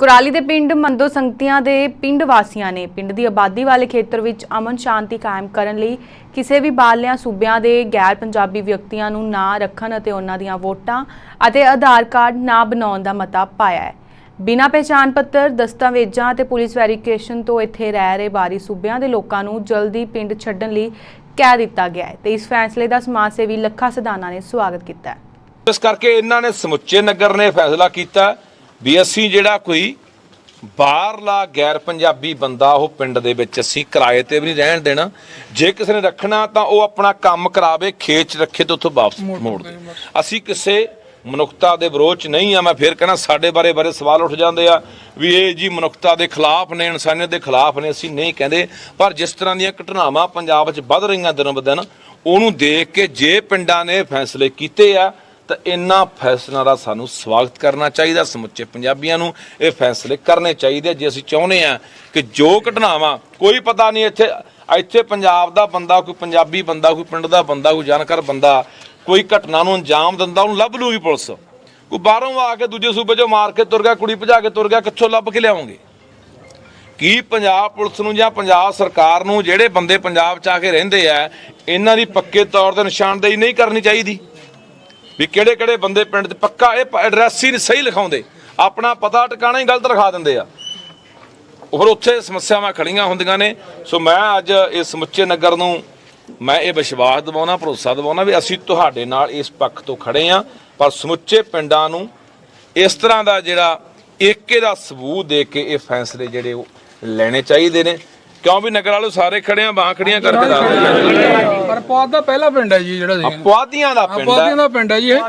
ਕੁਰਾਲੀ ਦੇ ਪਿੰਡ ਮੰਦੋ ਸੰਗਤੀਆਂ ਦੇ ਪਿੰਡ ਵਾਸੀਆਂ ਨੇ ਪਿੰਡ ਦੀ ਆਬਾਦੀ ਵਾਲੇ ਖੇਤਰ ਵਿੱਚ ਅਮਨ ਸ਼ਾਂਤੀ ਕਾਇਮ ਕਰਨ ਲਈ ਕਿਸੇ ਵੀ ਬਾਹਰਲਿਆਂ ਸੂਬਿਆਂ ਦੇ ਗੈਰ ਪੰਜਾਬੀ ਵਿਅਕਤੀਆਂ ਨੂੰ ਨਾ ਰੱਖਣ ਅਤੇ ਉਹਨਾਂ ਦੀਆਂ ਵੋਟਾਂ ਅਤੇ ਆਧਾਰ ਕਾਰਡ ਨਾ ਬਣਾਉਣ ਦਾ ਮਤਾ ਪਾਇਆ ਹੈ। ਬਿਨਾਂ ਪਹਿਚਾਣ ਪੱਤਰ, ਦਸਤਾਵੇਜ਼ਾਂ ਅਤੇ ਪੁਲਿਸ ਵੈਰੀਫਿਕੇਸ਼ਨ ਤੋਂ ਇੱਥੇ ਰਹਿ ਰਹੇ ਬਾਹਰੀ ਸੂਬਿਆਂ ਦੇ ਲੋਕਾਂ ਨੂੰ ਜਲਦੀ ਪਿੰਡ ਛੱਡਣ ਲਈ ਕਹਿ ਦਿੱਤਾ ਗਿਆ ਹੈ ਤੇ ਇਸ ਫੈਸਲੇ ਦਾ ਸਮਾਜ ਸੇਵੀ ਲੱਖਾ ਸਦਾਨਾ ਨੇ ਸਵਾਗਤ ਕੀਤਾ ਹੈ। ਇਸ ਕਰਕੇ ਇਹਨਾਂ ਨੇ ਸਮੁੱਚੇ ਨਗਰ ਨੇ ਫੈਸਲਾ ਕੀਤਾ। ਵੀ ਅਸੀਂ ਜਿਹੜਾ ਕੋਈ ਬਾਹਰਲਾ ਗੈਰ ਪੰਜਾਬੀ ਬੰਦਾ ਉਹ ਪਿੰਡ ਦੇ ਵਿੱਚ ਅਸੀਂ ਕਿਰਾਏ ਤੇ ਵੀ ਨਹੀਂ ਰਹਿਣ ਦੇਣਾ। ਜੇ ਕਿਸੇ ਨੇ ਰੱਖਣਾ ਤਾਂ ਉਹ ਆਪਣਾ ਕੰਮ ਕਰਾਵੇ ਖੇਤ 'ਚ ਰੱਖੇ ਤੇ ਉੱਥੋਂ ਵਾਪਸ ਮੋੜ ਦੇ। ਅਸੀਂ ਕਿਸੇ ਮਨੁੱਖਤਾ ਦੇ ਵਿਰੋਧ 'ਚ ਨਹੀਂ ਆ। ਮੈਂ ਫੇਰ ਕਹਿੰਦਾ ਸਾਡੇ ਬਾਰੇ ਬਾਰੇ ਸਵਾਲ ਉੱਠ ਜਾਂਦੇ ਆ ਵੀ ਇਹ ਜੀ ਮਨੁੱਖਤਾ ਦੇ ਖਿਲਾਫ ਨੇ ਇਨਸਾਨੀਅਤ ਦੇ ਖਿਲਾਫ ਨੇ ਅਸੀਂ ਨਹੀਂ ਕਹਿੰਦੇ। ਪਰ ਜਿਸ ਤਰ੍ਹਾਂ ਦੀਆਂ ਘਟਨਾਵਾਂ ਪੰਜਾਬ 'ਚ ਵੱਧ ਰਹੀਆਂ ਦਿਨੋਂ ਬਦਨ ਉਹਨੂੰ ਦੇਖ ਕੇ ਜੇ ਪਿੰਡਾਂ ਨੇ ਫੈਸਲੇ ਕੀਤੇ ਆ ਤਾਂ ਇਹਨਾਂ ਫੈਸਲਿਆਂ ਦਾ ਸਾਨੂੰ ਸਵਾਗਤ ਕਰਨਾ ਚਾਹੀਦਾ। ਸਮੁੱਚੇ ਪੰਜਾਬੀਆਂ ਨੂੰ ਇਹ ਫੈਸਲੇ ਕਰਨੇ ਚਾਹੀਦੇ। ਜੇ ਅਸੀਂ ਚਾਹੁੰਦੇ ਆ ਕਿ ਜੋ ਘਟਨਾਵਾਂ, ਕੋਈ ਪਤਾ ਨਹੀਂ ਇੱਥੇ ਇੱਥੇ ਪੰਜਾਬ ਦਾ ਬੰਦਾ, ਕੋਈ ਪੰਜਾਬੀ ਬੰਦਾ, ਕੋਈ ਪਿੰਡ ਦਾ ਬੰਦਾ, ਕੋਈ ਜਾਣਕਾਰ ਬੰਦਾ ਕੋਈ ਘਟਨਾ ਨੂੰ ਅੰਜਾਮ ਦਿੰਦਾ, ਉਹਨੂੰ ਲੱਭ ਲੂਗੀ ਪੁਲਿਸ। ਕੋਈ ਬਾਹਰੋਂ ਆ ਕੇ ਦੂਜੇ ਸੂਬੇ 'ਚੋਂ ਮਾਰ ਕੇ ਤੁਰ ਗਿਆ, ਕੁੜੀ ਭਜਾ ਕੇ ਤੁਰ ਗਿਆ, ਕਿੱਥੋਂ ਲੱਭ ਕੇ ਲਿਆਉਂਗੇ? ਕੀ ਪੰਜਾਬ ਪੁਲਿਸ ਨੂੰ ਜਾਂ ਪੰਜਾਬ ਸਰਕਾਰ ਨੂੰ ਜਿਹੜੇ ਬੰਦੇ ਪੰਜਾਬ 'ਚ ਆ ਕੇ ਰਹਿੰਦੇ ਆ, ਇਹਨਾਂ ਦੀ ਪੱਕੇ ਤੌਰ ਤੇ ਨਿਸ਼ਾਨਦੇਹੀ ਨਹੀਂ ਕਰਨੀ ਚਾਹੀਦੀ? ਵੀ ਕਿਹੜੇ ਕਿਹੜੇ ਬੰਦੇ ਪਿੰਡ 'ਚ ਪੱਕਾ ਇਹ ਐਡਰੈਸ ਹੀ ਨਹੀਂ ਸਹੀ ਲਿਖਾਉਂਦੇ। ਆਪਣਾ ਪਤਾ ਟਿਕਾਣਾ ਹੀ ਗਲਤ ਲਿਖਾ ਦਿੰਦੇ ਆ। ਹੋਰ ਉੱਥੇ ਸਮੱਸਿਆਵਾਂ ਖੜੀਆਂ ਹੁੰਦੀਆਂ ਨੇ। ਸੋ ਮੈਂ ਅੱਜ ਇਸ ਸਮੁੱਚੇ ਨਗਰ ਨੂੰ ਮੈਂ ਇਹ ਵਿਸ਼ਵਾਸ ਦਿਵਾਉਣਾ, ਭਰੋਸਾ ਦਿਵਾਉਣਾ ਵੀ ਅਸੀਂ ਤੁਹਾਡੇ ਨਾਲ ਇਸ ਪੱਖ ਤੋਂ ਖੜੇ ਆ। ਪਰ ਸਮੁੱਚੇ ਪਿੰਡਾਂ ਨੂੰ ਇਸ ਤਰ੍ਹਾਂ ਦਾ ਜਿਹੜਾ ਏਕੇ ਦਾ ਸਬੂਤ ਦੇ ਕੇ ਇਹ ਫੈਸਲੇ ਜਿਹੜੇ ਉਹ ਲੈਣੇ ਚਾਹੀਦੇ ਨੇ। ਕਿਉਂ ਵੀ ਨਗਰ ਵਾਲੇ ਸਾਰੇ ਖੜੇ ਆ ਬਾਹਾਂ ਖੜੀਆਂ ਕਰਕੇ ਦੱਸਦੇ ਪਰ ਪੌਦ ਦਾ ਪਹਿਲਾ ਪਿੰਡ ਹੈ ਜੀ ਜਿਹੜਾ ਸੀ ਪੁਆਧੀਆਂ ਦਾ ਪਿੰਡ ਪੌਦੀਆਂ ਹੈ ਦਾ ਪਿੰਡ ਹੈ ਜੀ ਇਹ।